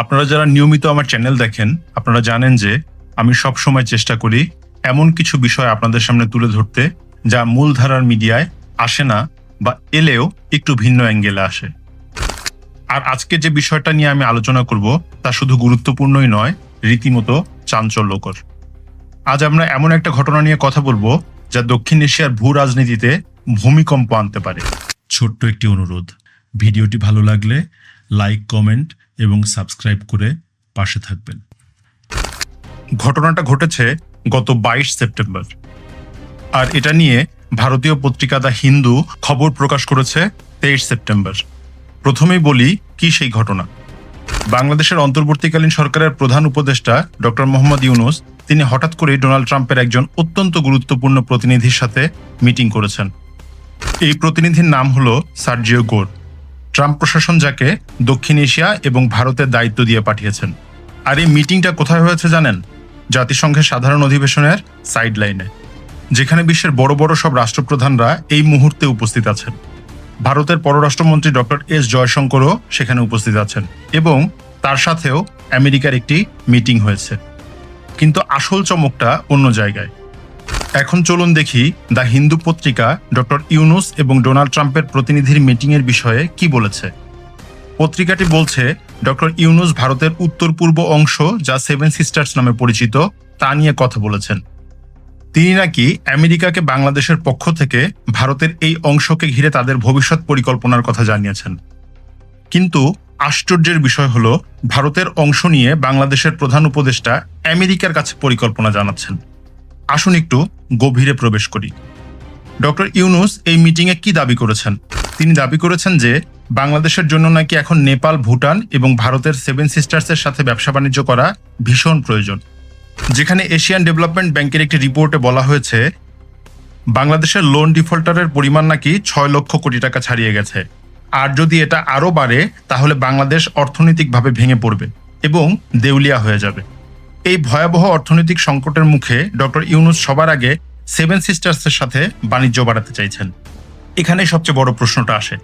আপনারা যারা নিয়মিত আমার চ্যানেল দেখেন, আপনারা জানেন যে আমি সব সময় চেষ্টা করি এমন কিছু বিষয় আপনাদের সামনে তুলে ধরতে যা মূলধারার মিডিয়ায় আসে না বা এলেও একটু ভিন্ন অ্যাঙ্গেলে আসে। আর আজকে যে বিষয়টা নিয়ে আমি আলোচনা করব, তা শুধু গুরুত্বপূর্ণই নয়, রীতিমতো চাঞ্চল্যকর। আজ আমরা এমন একটা ঘটনা নিয়ে কথা বলব যা দক্ষিণ এশিয়ার ভূ রাজনীতিতে ভূমিকম্প আনতে পারে। ছোট্ট একটি অনুরোধ, ভিডিওটি ভালো লাগলে লাইক, কমেন্ট এবং সাবস্ক্রাইব করে পাশে থাকবেন। ঘটনাটা ঘটেছে গত বাইশ সেপ্টেম্বর। আর এটা নিয়ে ভারতীয় পত্রিকা দ্য হিন্দু খবর প্রকাশ করেছে তেইশ সেপ্টেম্বর। প্রথমেই বলি, কি সেই ঘটনা? বাংলাদেশের অন্তর্বর্তীকালীন সরকারের প্রধান উপদেষ্টা ডক্টর মোহাম্মদ ইউনুস, তিনি হঠাৎ করেই ডোনাল্ড ট্রাম্পের একজন অত্যন্ত গুরুত্বপূর্ণ প্রতিনিধির সাথে মিটিং করেছেন। এই প্রতিনিধির নাম হলো সার্জিও গোর। ট্রাম্প প্রশাসন যাকে দক্ষিণ এশিয়া এবং ভারতের দায়িত্ব দিয়ে পাঠিয়েছেন। আর এই মিটিংটা কোথায় হয়েছে জানেন? জাতিসংঘের সাধারণ অধিবেশনের সাইড লাইনে যেখানে বিশ্বের বড় বড় সব রাষ্ট্রপ্রধানরা এই মুহূর্তে উপস্থিত আছেন। ভারতের পররাষ্ট্রমন্ত্রী ডক্টর এস. জয়শঙ্করও সেখানে উপস্থিত আছেন এবং তার সাথেও আমেরিকার একটি মিটিং হয়েছে। কিন্তু আসল চমকটা অন্য জায়গায়। এখন চলুন দেখি দ্য হিন্দু পত্রিকা ডক্টর ইউনুস এবং ডোনাল্ড ট্রাম্পের প্রতিনিধির মিটিংয়ের বিষয়ে কি বলেছে। পত্রিকাটি বলছে, ডক্টর ইউনুস ভারতের উত্তর পূর্ব অংশ, যা সেভেন সিস্টার্স নামে পরিচিত, তা নিয়ে কথা বলেছেন। তিনি নাকি আমেরিকাকে বাংলাদেশের পক্ষ থেকে ভারতের এই অংশকে ঘিরে তাদের ভবিষ্যৎ পরিকল্পনার কথা জানিয়েছেন। কিন্তু আশ্চর্যের বিষয় হল, ভারতের অংশ নিয়ে বাংলাদেশের প্রধান উপদেষ্টা আমেরিকার কাছে পরিকল্পনা জানাচ্ছেন। আসুন একটু গভীরে প্রবেশ করি। ডক্টর ইউনুস এই মিটিংয়ে কি দাবি করেছেন? তিনি দাবি করেছেন যে, বাংলাদেশের জন্য নাকি এখন নেপাল, ভুটান এবং ভারতের সেভেন সিস্টার্সের সাথে ব্যবসা বাণিজ্য করা ভীষণ প্রয়োজন। যেখানে এশিয়ান ডেভেলপমেন্ট ব্যাংকের একটি রিপোর্টে বলা হয়েছে, বাংলাদেশের লোন ডিফল্টারের পরিমাণ নাকি ছয় লক্ষ কোটি টাকা ছাড়িয়ে গেছে। আর যদি এটা আরও বাড়ে, তাহলে বাংলাদেশ অর্থনৈতিকভাবে ভেঙে পড়বে এবং দেউলিয়া হয়ে যাবে। এই ভয়াবহ অর্থনৈতিক সংকটের মুখে ডক্টর ইউনুস সবার আগে সেভেন সিস্টার্সের সাথে বাণিজ্য বাড়াতে চাইছেন। এখানেই সবচেয়ে বড় প্রশ্নটা আসে।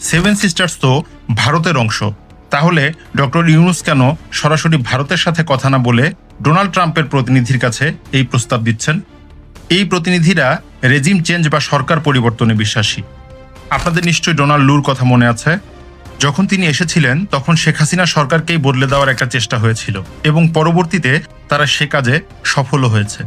সেভেন সিস্টার্স তো ভারতের অংশ। তাহলে ডক্টর ইউনুস কেন সরাসরি ভারতের সাথে কথা না বলে ডোনাল্ড ট্রাম্পের প্রতিনিধির কাছে এই প্রস্তাব দিচ্ছেন? এই প্রতিনিধিরা রেজিম চেঞ্জ বা সরকার পরিবর্তনে বিশ্বাসী। আপনাদের নিশ্চয়ই ডোনাল্ড লুর কথা মনে আছে? যখন তিনি এসেছিলেন, তখন শেখ হাসিনা সরকারকেই বদলে দেওয়ার একটা চেষ্টা হয়েছিল এবং পরবর্তীতে তারা সে কাজে সফলও হয়েছে।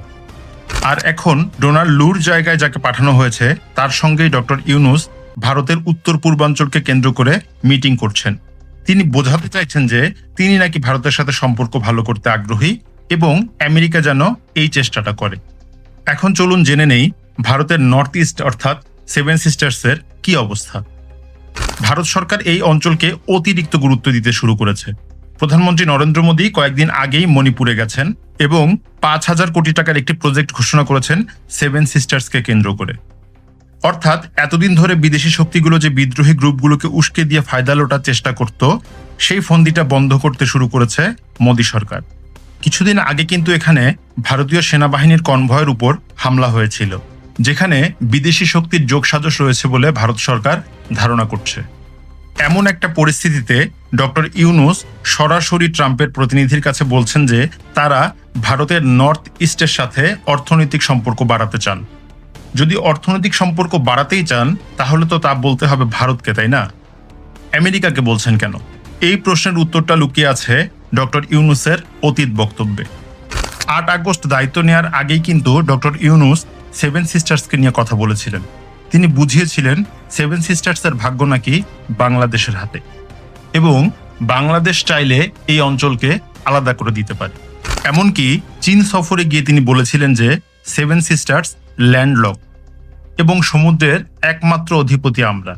আর এখন ডোনাল্ড লুর জায়গায় যাকে পাঠানো হয়েছে, তার সঙ্গেই ডক্টর ইউনুস ভারতের উত্তর পূর্বাঞ্চলকে কেন্দ্র করে মিটিং করছেন। তিনি বোঝাতে চাইছেন যে তিনি নাকি ভারতের সাথে সম্পর্ক ভালো করতে আগ্রহী এবং আমেরিকা যেন এই চেষ্টাটা করে। এখন চলুন জেনে নেই ভারতের নর্থ ইস্ট অর্থাৎ সেভেন সিস্টার্সের কি অবস্থা। ভারত সরকার এই অঞ্চলকে অতিরিক্ত গুরুত্ব দিতে শুরু করেছে। প্রধানমন্ত্রী নরেন্দ্র মোদী কয়েকদিন আগেই মণিপুরে গেছেন এবং পাঁচ হাজার কোটি টাকার একটি প্রজেক্ট ঘোষণা করেছেন সেভেন সিস্টার্সকে কেন্দ্র করে। অর্থাৎ এতদিন ধরে বিদেশি শক্তিগুলো যে বিদ্রোহী গ্রুপগুলোকে উস্কে দিয়ে ফায়দা লোটার চেষ্টা করত, সেই ফন্দিটা বন্ধ করতে শুরু করেছে মোদী সরকার। কিছুদিন আগে কিন্তু এখানে ভারতীয় সেনাবাহিনীর কনভয়ের উপর হামলা হয়েছিল। যেখানে বিদেশি শক্তির যোগসাজশ রয়েছে বলে ভারত সরকার ধারণা করছে। এমন একটা পরিস্থিতিতে ডক্টর ইউনুস সরাসরি ট্রাম্পের প্রতিনিধির কাছে বলছেন যে তারা ভারতের নর্থ ইস্টের সাথে অর্থনৈতিক সম্পর্ক বাড়াতে চান। যদি অর্থনৈতিক সম্পর্ক বাড়াতেই চান, তাহলে তো তা বলতে হবে ভারতকে, তাই না? আমেরিকাকে বলছেন কেন? এই প্রশ্নের উত্তরটা লুকিয়ে আছে ডক্টর ইউনুসের অতীত বক্তব্যে। আট আগস্ট দায়িত্ব নেওয়ার আগেই কিন্তু ডক্টর ইউনুস সেভেন সিস্টার্সকে নিয়ে কথা বলেছিলেন। তিনি বুঝিয়েছিলেন সেভেন সিস্টার্সের ভাগ্য নাকি বাংলাদেশের হাতে এবং বাংলাদেশ চাইলে এই অঞ্চলকে আলাদা করে দিতে পারে। এমনকি চীন সফরে গিয়ে তিনি বলেছিলেন যে সেভেন সিস্টার্স ল্যান্ডলক এবং সমুদ্রের একমাত্র অধিপতি আমরা।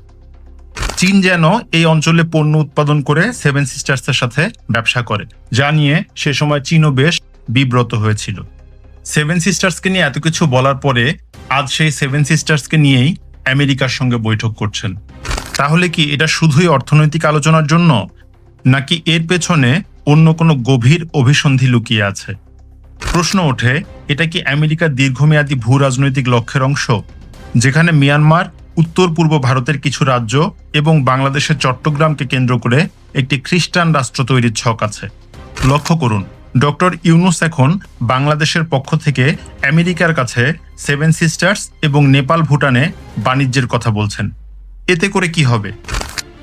চীন যেন এই অঞ্চলে পণ্য উৎপাদন করে সেভেন সিস্টার্সের সাথে ব্যবসা করে, যা নিয়ে সে সময় চীনও বেশ বিব্রত হয়েছিল। সেভেন সিস্টার্সকে নিয়ে এত কিছু বলার পরে আজ সেই সেভেন সিস্টার্সকে নিয়েই আমেরিকার সঙ্গে বৈঠক করছেন। তাহলে কি এটা শুধুই অর্থনৈতিক আলোচনার জন্য, নাকি এর পেছনে অন্য কোনো গভীর অভিসন্ধি লুকিয়ে আছে? প্রশ্ন ওঠে, এটা কি আমেরিকার দীর্ঘমেয়াদী ভূ রাজনৈতিক লক্ষ্যের অংশ, যেখানে মিয়ানমার, উত্তর পূর্ব ভারতের কিছু রাজ্য এবং বাংলাদেশের চট্টগ্রামকে কেন্দ্র করে একটি খ্রিস্টান রাষ্ট্র তৈরির ছক আছে? লক্ষ্য করুন। ডক্টর ইউনুস এখন বাংলাদেশের পক্ষ থেকে আমেরিকার কাছে সেভেন সিস্টার্স এবং নেপাল, ভুটানে বাণিজ্যের কথা বলছেন। এতে করে কি হবে?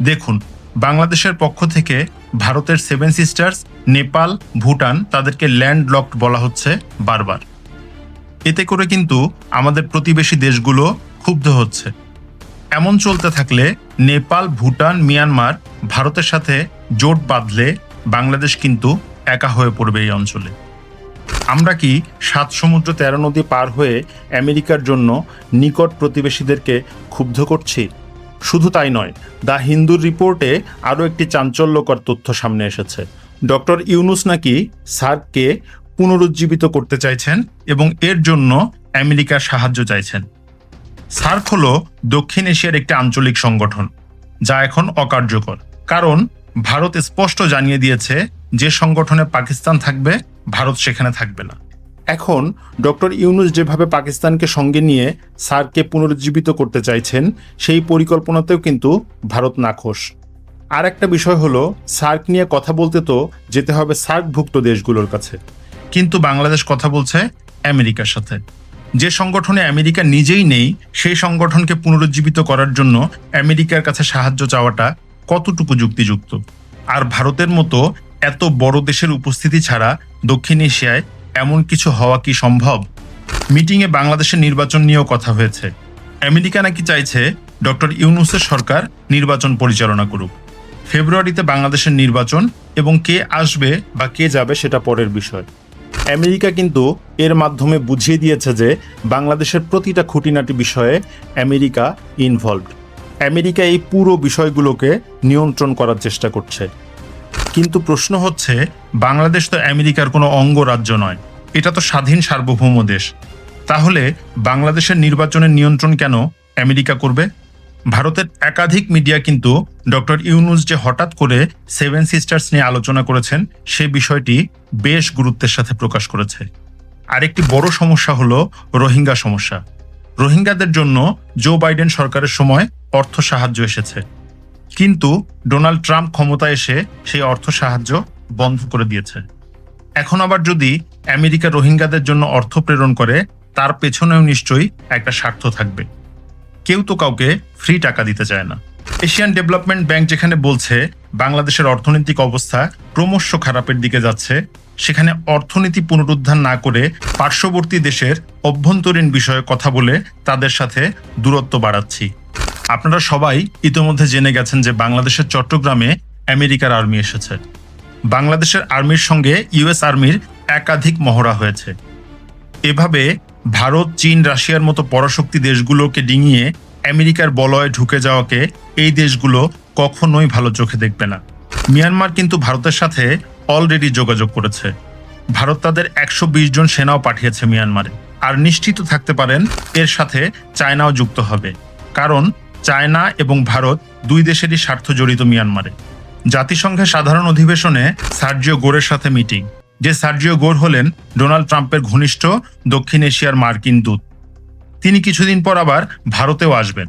দেখুন, বাংলাদেশের পক্ষ থেকে ভারতের সেভেন সিস্টার্স, নেপাল, ভুটান তাদেরকে ল্যান্ড লকড বলা হচ্ছে বারবার। এতে করে কিন্তু আমাদের প্রতিবেশী দেশগুলো ক্ষুব্ধ হচ্ছে। এমন চলতে থাকলে নেপাল, ভুটান, মিয়ানমার ভারতের সাথে জোট বাঁধলে বাংলাদেশ কিন্তু একা হয়ে পড়বে এই অঞ্চলে। আমরা কি সাত সমুদ্র তেরো নদী পার হয়ে আমেরিকার জন্য নিকট প্রতিবেশীদেরকে ক্ষুব্ধ করছি? শুধু তাই নয়, দ্য হিন্দুর রিপোর্টে আরও একটি চাঞ্চল্যকর তথ্য সামনে এসেছে। ডক্টর ইউনুস নাকি সার্ককে পুনরুজ্জীবিত করতে চাইছেন এবং এর জন্য আমেরিকার সাহায্য চাইছেন। সার্ক হল দক্ষিণ এশিয়ার একটি আঞ্চলিক সংগঠন, যা এখন অকার্যকর। কারণ ভারত স্পষ্ট জানিয়ে দিয়েছে যে সংগঠনে পাকিস্তান থাকবে ভারত সেখানে থাকবে না। এখন ডক্টর ইউনুস যেভাবে পাকিস্তানকে সঙ্গে নিয়ে সার্ককে পুনরুজ্জীবিত করতে চাইছেন সেই পরিকল্পনাতেও কিন্তু ভারত নাখোশ। আর একটা বিষয় হলো সার্ক নিয়ে কথা বলতে তো যেতে হবে সার্কভুক্ত দেশগুলোর কাছে। কিন্তু বাংলাদেশ কথা বলছে আমেরিকার সাথে। যে সংগঠনে আমেরিকা নিজেই নেই সেই সংগঠনকে পুনরুজ্জীবিত করার জন্য আমেরিকার কাছে সাহায্য চাওয়াটা কতটুকু যুক্তিযুক্ত? আর ভারতের মতো এত বড় দেশের উপস্থিতি ছাড়া দক্ষিণ এশিয়ায় এমন কিছু হওয়া কি সম্ভব? মিটিংয়ে বাংলাদেশের নির্বাচন নিয়েও কথা হয়েছে। আমেরিকা নাকি চাইছে ডক্টর ইউনুসের সরকার নির্বাচন পরিচালনা করুক। ফেব্রুয়ারিতে বাংলাদেশের নির্বাচন এবং কে আসবে বা কে যাবে সেটা পরের বিষয়। আমেরিকা কিন্তু এর মাধ্যমে বুঝিয়ে দিয়েছে যে বাংলাদেশের প্রতিটা খুঁটিনাটি বিষয়ে আমেরিকা ইনভলভড আমেরিকা এই পুরো বিষয়গুলোকে নিয়ন্ত্রণ করার চেষ্টা করছে। কিন্তু প্রশ্ন হচ্ছে, বাংলাদেশ তো আমেরিকার কোনো অঙ্গরাজ্য নয়। এটা তো স্বাধীন সার্বভৌম দেশ। তাহলে বাংলাদেশের নির্বাচনের নিয়ন্ত্রণ কেন আমেরিকা করবে? ভারতের একাধিক মিডিয়া কিন্তু ডক্টর ইউনুস যে হঠাৎ করে সেভেন সিস্টার্স নিয়ে আলোচনা করেছেন, সে বিষয়টি বেশ গুরুত্বের সাথে প্রকাশ করেছে। আরেকটি বড় সমস্যা হলো রোহিঙ্গা সমস্যা। রোহিঙ্গাদের জন্য জো বাইডেন সরকারের সময় অর্থ সাহায্য এসেছে। কিন্তু ডোনাল্ড ট্রাম্প ক্ষমতা এসে সেই অর্থ সাহায্য বন্ধ করে দিয়েছে। এখন আবার যদি আমেরিকা রোহিঙ্গাদের জন্য অর্থ প্রেরণ করে, তার পেছনেও নিশ্চয়ই একটা স্বার্থ থাকবে। কেউ তো কাউকে ফ্রি টাকা দিতে চায় না। এশিয়ান ডেভেলপমেন্ট ব্যাংক যেখানে বলছে, বাংলাদেশের অর্থনৈতিক অবস্থা ক্রমশ খারাপের দিকে যাচ্ছে, সেখানে অর্থনীতি পুনরুদ্ধার না করে পার্শ্ববর্তী দেশের অভ্যন্তরীণ বিষয়ে কথা বলে তাদের সাথে দূরত্ব বাড়াচ্ছি। আপনারা সবাই ইতোমধ্যে জেনে গেছেন যে বাংলাদেশের চট্টগ্রামে আমেরিকার আর্মি এসেছে। বাংলাদেশের আর্মির সঙ্গে ইউএস আর্মির একাধিক মহড়া হয়েছে। এভাবে ভারত, চীন, রাশিয়ার মতো পরাশক্তি দেশগুলোকে ডিঙিয়ে আমেরিকার বলয়ে ঢুকে যাওয়াকে এই দেশগুলো কখনোই ভালো চোখে দেখবে না। মিয়ানমার কিন্তু ভারতের সাথে অলরেডি যোগাযোগ করেছে। ভারত তাদের একশো বিশ জন সেনাও পাঠিয়েছে মিয়ানমারে। আর নিশ্চিত থাকতে পারেন, এর সাথে চায়নাও যুক্ত হবে। কারণ চায়না এবং ভারত দুই দেশেরই স্বার্থ জড়িত মিয়ানমারে। জাতিসংঘের সাধারণ অধিবেশনে সার্জিও গোরের সাথে মিটিং, যে সার্জিও গোর হলেন ডোনাল্ড ট্রাম্পের ঘনিষ্ঠ দক্ষিণ এশিয়ার মার্কিন দূত। তিনি কিছুদিন পর আবার ভারতেও আসবেন।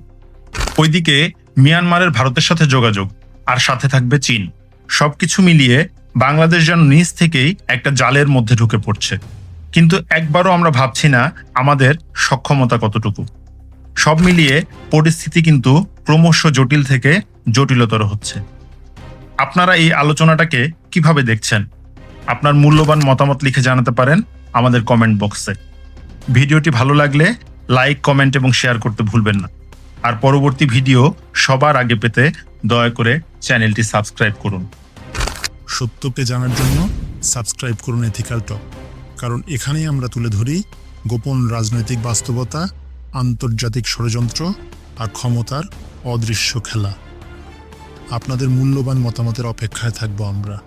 ওইদিকে মিয়ানমারের ভারতের সাথে যোগাযোগ, আর সাথে থাকবে চীন। সবকিছু মিলিয়ে বাংলাদেশ যেন নিজ থেকেই একটা জালের মধ্যে ঢুকে পড়ছে। কিন্তু একবারও আমরা ভাবছি না আমাদের সক্ষমতা কতটুকু। সব মিলিয়ে পরিস্থিতি কিন্তু ক্রমশ জটিল থেকে জটিলতর হচ্ছে। আপনারা এই আলোচনাটাকে কীভাবে দেখছেন? আপনার মূল্যবান মতামত লিখে জানাতে পারেন আমাদের কমেন্ট বক্সে। ভিডিওটি ভালো লাগলে লাইক, কমেন্ট এবং শেয়ার করতে ভুলবেন না। আর পরবর্তী ভিডিও সবার আগে পেতে দয়া করে চ্যানেলটি সাবস্ক্রাইব করুন। সত্যকে জানার জন্য সাবস্ক্রাইব করুন এথিক্যাল টক কারণ এখানেই আমরা তুলে ধরি গোপন রাজনৈতিক বাস্তবতা আন্তর্জাতিক ষড়যন্ত্র আর ক্ষমতার অদৃশ্য খেলা। আপনাদের মূল্যবান মতামতের অপেক্ষায় থাকব আমরা।